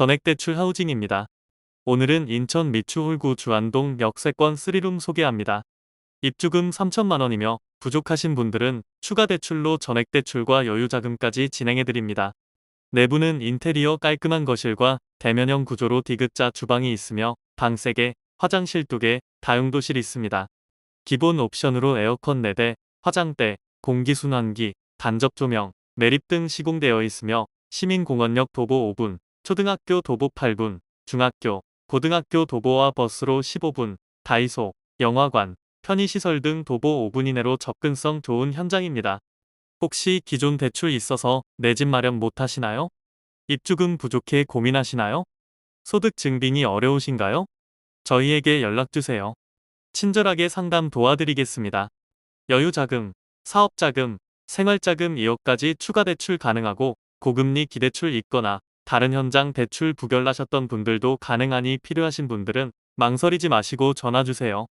전액대출 하우징입니다. 오늘은 인천 미추홀구 주안동 역세권 3룸 소개합니다. 입주금 3천만 원이며 부족하신 분들은 추가 대출로 전액대출과 여유자금까지 진행해드립니다. 내부는 인테리어 깔끔한 거실과 대면형 구조로 디귿자 주방이 있으며 방 3개, 화장실 2개, 다용도실 있습니다. 기본 옵션으로 에어컨 4대, 화장대, 공기순환기, 간접 조명, 매립 등 시공되어 있으며 시민공원역 도보 5분, 초등학교 도보 8분, 중학교, 고등학교 도보와 버스로 15분, 다이소, 영화관, 편의시설 등 도보 5분 이내로 접근성 좋은 현장입니다. 혹시 기존 대출 있어서 내 집 마련 못 하시나요? 입주금 부족해 고민하시나요? 소득 증빙이 어려우신가요? 저희에게 연락주세요. 친절하게 상담 도와드리겠습니다. 여유자금, 사업자금, 생활자금 2억까지 추가 대출 가능하고 고금리 기대출 있거나 다른 현장 대출 부결나셨던 분들도 가능하니 필요하신 분들은 망설이지 마시고 전화주세요.